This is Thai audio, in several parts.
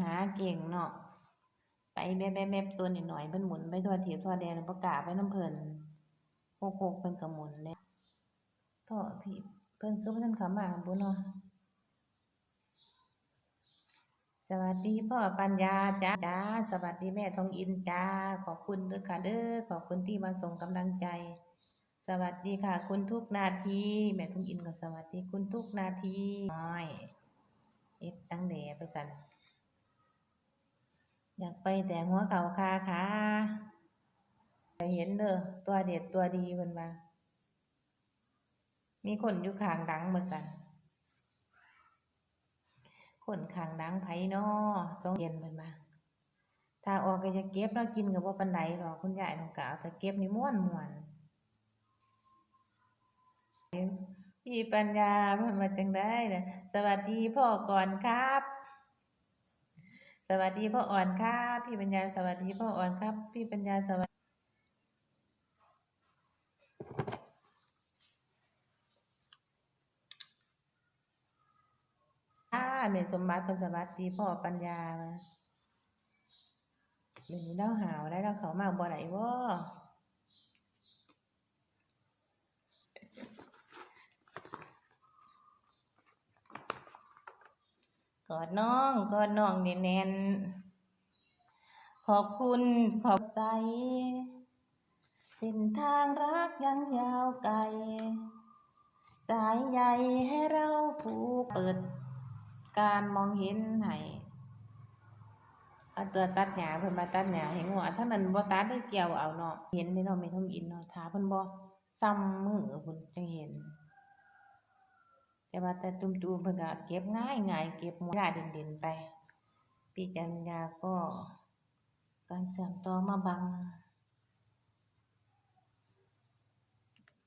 หาเก่งเนาะไปแม่แม่ตัวนิดหน่อยเพิ่นหมุนไปทั่วทิศทั่วแดนบ่กล้าไปนํเพิ่นโคกๆเพิ่นก็หมุนเด้พ่อพี่เพิ่นคือบ่ทันข้ามาบ่เนาะสวัสดีพ่อปัญญาจ้าจ้าสวัสดีแม่ทองอินจ้าขอบคุณด้อค่ะเด้อขอบคุณที่มาส่งกำลังใจ สวัสดีค่ะ คุณทุกนาที แม่ทองอินก็สวัสดีคุณทุกนาทีน้อยเอ็ดตั้งแหน่ไปสั่น อยากไปแต่หัวเก่าคาค่ะเห็นเด้อตัวเด็ดตัวดีเพิ่นว่ามีคนอยู่ข้างดังบ่สั่นคนข้างดังไผนอต้องเย็นเพิ่นว่าถ้าออกก็จะเก็บแล้วกินก็บ่ปานใดดอกคุณยายน้องกาวแต่เก็บนี่ม่วนๆพี่ปัญญาเพิ่นมาจังได้นะสวัสดีพ่อก่อนครับ สวัสดีพ่ออ่อนครับพี่ปัญญาสวัสดีพ่ออ่อนครับ พี่ปัญญาสวัสดีค่ะเม่สมบัติคนสวัสดีพ่อปัญญามาเดี๋ยวนี้เราหาวได้เราเขามาบ่ไหนวะ กอดน้องกอดน้องแน่นๆขอบคุณขอบใจเส้นทางรักยังยาวไกล สายใยให้เราผูกเปิด การมองเห็นให้เอาตัวตัดหญ้าเพิ่นมาตัดหญ้าให้งัวทั้งนั้นบ่ตัดได้เกี่ยวเอาเนาะเห็นนี่เนาะแม่ทองอินเนาะถ้าเพิ่นบ่ซ้ำมือพุ่นจังเห็น แต่ว่าแต่ตุ่มๆเพิ่นก็เก็บง่ายง่ายเก็บหมดยาเด่นๆไปพี่จัญญาก็การเชื่อมต่อมาบัง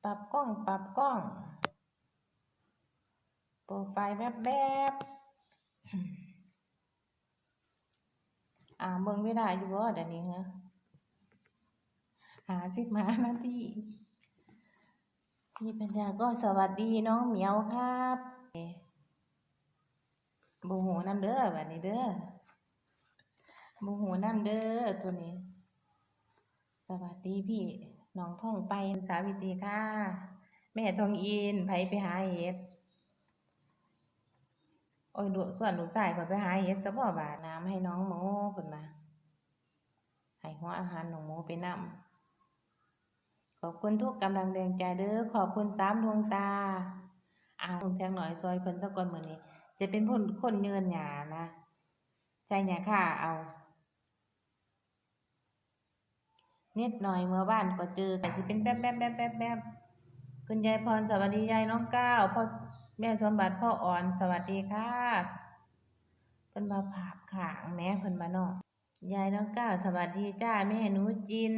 ปรับกล้องปรับกล้อง โปรไฟล์แวบๆอ่าเบิ่งเวลาอยู่บ่เดี๋ยวนี้ฮะหาสิบห้านาที่ พี่ปัญญาก็สวัสดีน้องเหมียวครับบูหูน้ำเด้อแบบนี้เด้อบูหูน้ำเด้อตัวนี้ สวัสดีพี่น้องท่องไปสาวิตรีค่ะ แม่ทองอินไผไปหาเห็ดโอ้ยดูส่วนลูกชายก็ไปหาเห็ดซะบ่บาดน้ำให้น้องหมูเพิ่นมาให้หัวอาหารน้องหมูไปนำ ขอบคุณทุกกำลังแรงใจเด้อขอบคุณสามดวงตาเอาแทงหน่อยซอยเพิ่นตะกอนมือนี้ จะเป็นคนคนเนินหยานะใช่หยาค่าเอานิดหน่อยเมื่อบ้านก็เจอแต่สิเป็นแป๊บแป๊บแป๊บแป๊บแป๊บคุณยายพรสวัสดียายน้องก้าวพ่อแม่สมบัติพ่ออ่อนสวัสดีค่ะเพิ่นมาผาบขางแม่เพิ่นมาเนาะยายน้องก้าวสวัสดีจ้าแม่หนูจิน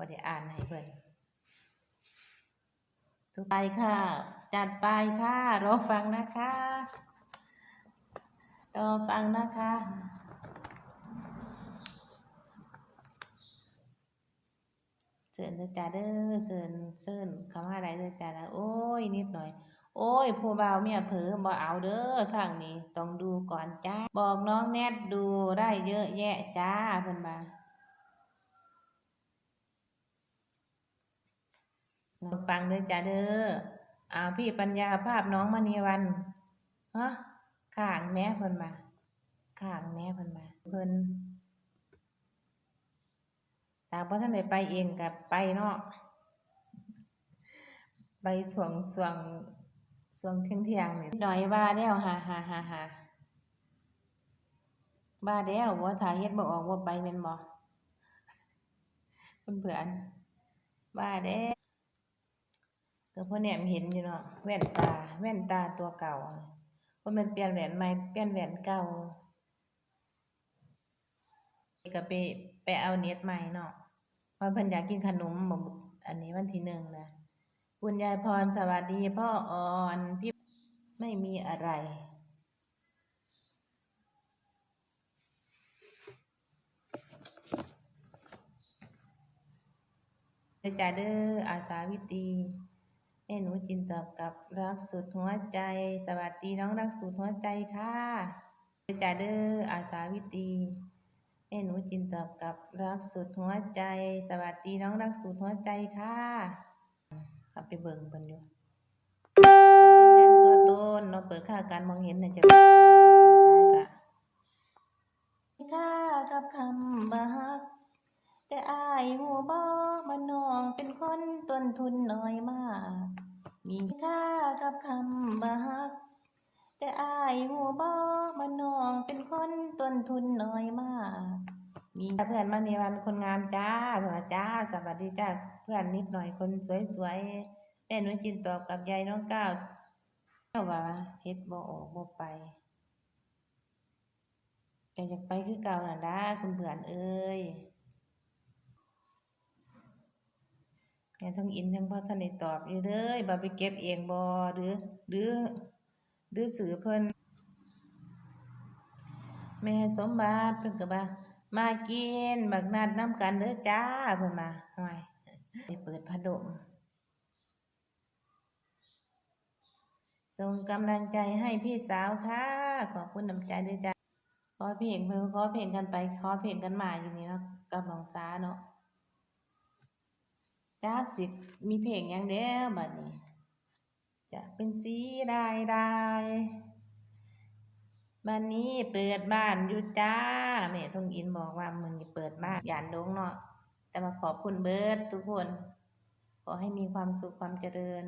บ่ได้อ่านให้เพิ่อนทุกไปค่ะ จัดไปค่ะรอฟังนะคะรอฟังนะคะเสิร์นเด้อจ้าเด้อเสิร์นเสิร์นคำว่าอะไรเด้อจ้านะโอ้ยนิดหน่อย โอ้ยผู้บ่าวเมียเผลอบ่เอาเด้อทางนี้ ต้องดูก่อนจ้า บอกน้องแนทดูได้เยอะแยะจ้าเพิ่อนมา ฟังเด้อจ้าเด้ออ่าพี่ปัญญาภาพน้องมณีวันฮะข้างแม่เพิ่นมาข้างแม่เพิ่นมาเพิ่นถ้าบ่ทันได้ไปเองก็ไปเนาะไปสวงสวงสวงเที่ยงเที่ยงๆนี่หน่อยว่าแล้วฮ่าฮ่าฮ่าฮ่าว่าแล้วว่าถ้ายเฮ็ดบ่ออกว่าไปแม่นบ่เพื่อนๆว่าแล้ว ก็พ่อแหนมเห็นอยู่เนาะแว่นตา แว่นตาตัวเก่าบ่แม่นเปลี่ยนแหวนใหม่เปลี่ยนแหวนเก่าก็ไปไปเอาเน็ตใหม่เนาะเพราะเพิ่นอยากกินขนมหมอันนี้วันที่หนึ่งนะคุณยายพรสวัสดีพ่ออ่อนพี่ไม่มีอะไรเด้อจ้าเด้ออาสาวิตี ม่หนูจินตอบกับรักสุดหัวใจ สวัสดีน้องรักสุดหัวใจค่ะจ่าเด้ออาสาวิตีแม่หนูจินตอบกับรักสุดหัวใจ สวัสดีน้องรักสุดหัวใจค่ะกลับไปเบิ่งเพิ่นอยู่ยืนยันตัวตนเนาะเปิดค่าการมองเห็นน่ะจะได้ก็ค่ากับคำบัก แต่อายหูบ่ว่าน้องเป็นคนต้นทุนน้อยมาก มีค่ากับคำบ่ฮัก แต่อายหูบ่ว่าน้องเป็นคนต้นทุนน้อยมาก มีเพื่อนมาในวันคนงามจ้าเพื่อนว่าจ้า สวัสดีจ้าเพื่อนนิดหน่อยคนสวยๆแม่หนุ่ยจินตอบกับยายน้องก้าวเจ้าว่าเฮ็ดบ่ออกบ่ไปแกอยากไปคือเก่าน่ะนะคุณเพื่อนเอ้ย แม่ทั้งอินทั้งพ่อท่านได้ตอบอยู่เลยบ่ไปเก็บเองบ่หรือหรือหรือสื่อเพิ่นแม่สมบัติเพิ่นก็ว่ามากินบักนัดน้ำกันเด้อจ้าเพิ่นมาห่วยไปเปิดพัดลมส่งกำลังใจให้พี่สาวค่ะขอบคุณน้ำใจด้วยจ้าขอเพลงเพิ่นขอเพลงกันไปขอเพลงกันมาอยู่นี่เนาะกับน้องสาเนาะ จักสิมีเพลงหยังเด้อบัดนี้จะเป็นสีได้ได้บัดนี้เปิดบ้านอยู่จ้าแม่ทงอินบอกว่ามึงนี่เปิดบ้านยานดงเนาะแต่มาขอบคุณเบิร์ดทุกคน ขอให้มีความสุขความเจริญ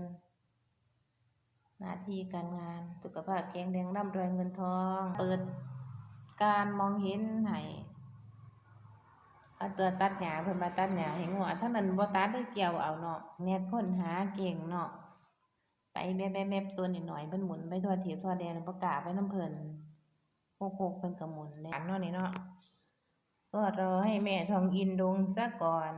หน้าที่การงานสุขภาพแข็งแรงร่ำรวยเงินทอง เปิดการมองเห็นให้ เอาตัวตัดหญ้าเพิ่นมาตัดหญ้าให้งัวทั้งนั้นบ่ตัดได้เกี่ยวเอาเนาะแนทค้นหาเก่งเนาะไปแม่ๆๆตัวนิดหน่อยเพิ่นหมุนไปทั่วทิศทั่วแดนบ่กล้าไปนํเพิ่นโคกๆเพิ่นก็หมุนเลยอันเนาะนี่เนาะก็รอให้แม่ทองอินลงซะก่อน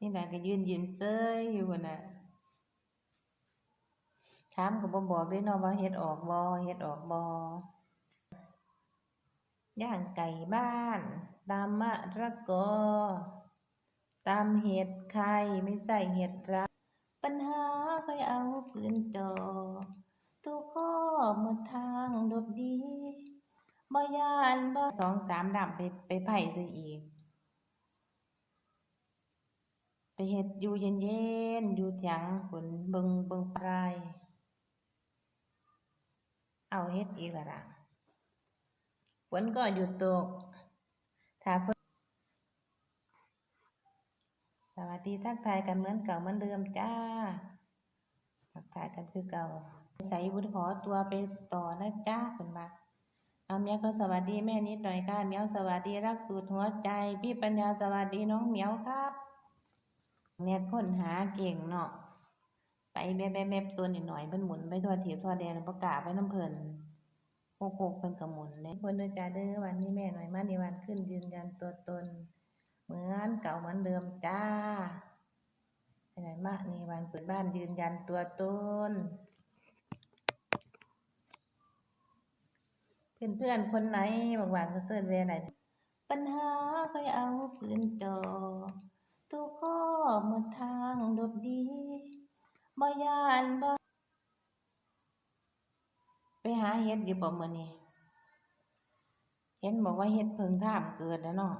นี่นะก็ยืนยืนเซยอยู่พุ่นน่ะามก็บ่บอกเด้นาะว่าเฮ็ดออกบ่เฮ็ดออกบ่ย่างไก่บ้านตำมมะระกอตำเห็ดไข่ไม่ใส่เห็ดรัก ปัญหาคอยเอาปืนจ่อทุกข้อหมดทางดบดีบ่ย่านบ่สองสามดำไปไปไผ่ซะอีก ไปเฮ็ดอยู่เย็นๆอยู่เถียงฝนเบิงเบิงปลาย เอาเฮ็ดอีกและล่ะฝนก็หยุดตก ถ้าฝนสวัสดีทักทายกันเหมือนเก่าเหมือนเดิมจ้า ทักทายกันคือเก่า ใส่บุญขอตัวไปต่อนะจ้าคุณมาเอาเมียก็สวัสดีแม่นิดหน่อยค่ะเมียวสวัสดีรักสุดหัวใจ พี่ปัญญาสวัสดีน้องเมียวครับแนทค้นหาเก่งเนาะ ไปแม่แม่แม่ตัวนิดหน่อยเพิ่นหมุนไปทั่วทิศทั่วแดนประกาศไปน้ำเพิ่นโคกโคกเพิ่นก็หมุนเลยเพิ่นเด้อจ้าเด้อวันนี้แม่หน่อยมาในวันขึ้นยืนยันตัวตน เหมือนเก่าเหมือนเดิมจ้าไปไหนมานี่วันเปิดบ้านยืนยันตัวตนเพื่อนเพื่อนๆคนไหนบางๆก็เสิร์ชเวไหนปัญหาค่อยเอาปืนจ่อทุกข้อหมดทางดบดี บ่ยานบ่ไปหาเฮ็ดอยู่บ่มื้อนี้ เห็นบอกว่าเฮ็ดเพิ่งท่ามเกิดแล้วเนาะ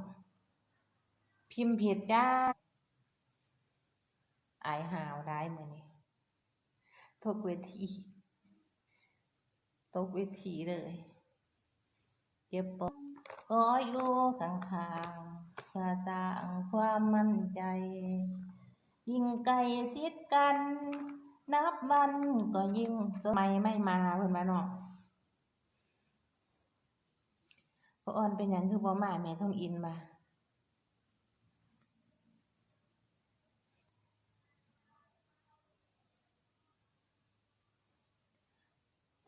พิมพ์ผิดจ้าอายหาวได้มื้อนี้ตกเวทีตกเวทีเลยเจ็บปวดก็อยู่ข้างๆเพื่อสร้างความมั่นใจ ยิ่งใกลชิดกัน นับวันก็ยิ่งสมัยไม่มาเพิ่นว่าเนาะพออ่อนเป็นหยังคือบ่มาแม่ต้องอินมา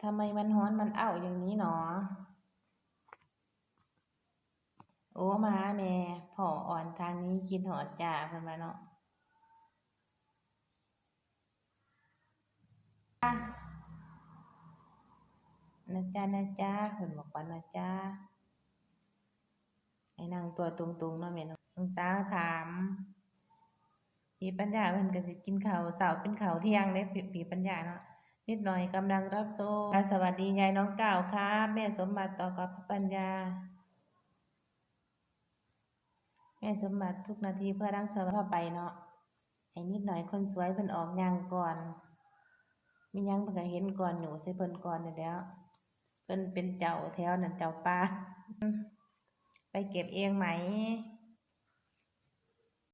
ทำไมมันฮ้อนมันเอ้าวอย่างนี้หนอ โอ้มาแม่พ่ออ่อนทางนี้คิดหอดจ้าเพิ่นว่าเนาะ นะจ๊ะนะจ๊ะเพิ่นบอกว่านะจ๊ะให้นั่งตัวตรงๆเนาะแม่เนาะน้องสาวถามปีปัญญาเพิ่นก็สิกินข้าวเช้าเป็นข้าวเที่ยงเด้ปีปีปัญญาเนาะนิดหน่อยกำลังรับชมค่ะสวัสดียายน้องก้าวครับแม่สมบัติต่อกับปัญญา แม่สมบัติทุกนาทีเพื่อรักษาภาพไปเนาะให้นิดหน่อยคนสวยเพิ่นออกย่างก่อน มียังเพิ่นก็เห็นก่อนหนูใส่เพิ่นก่อนนั่แล้ว เพิ่นเป็นเจ้าแถวนั่นเจ้าป่าไปเก็บเองไหม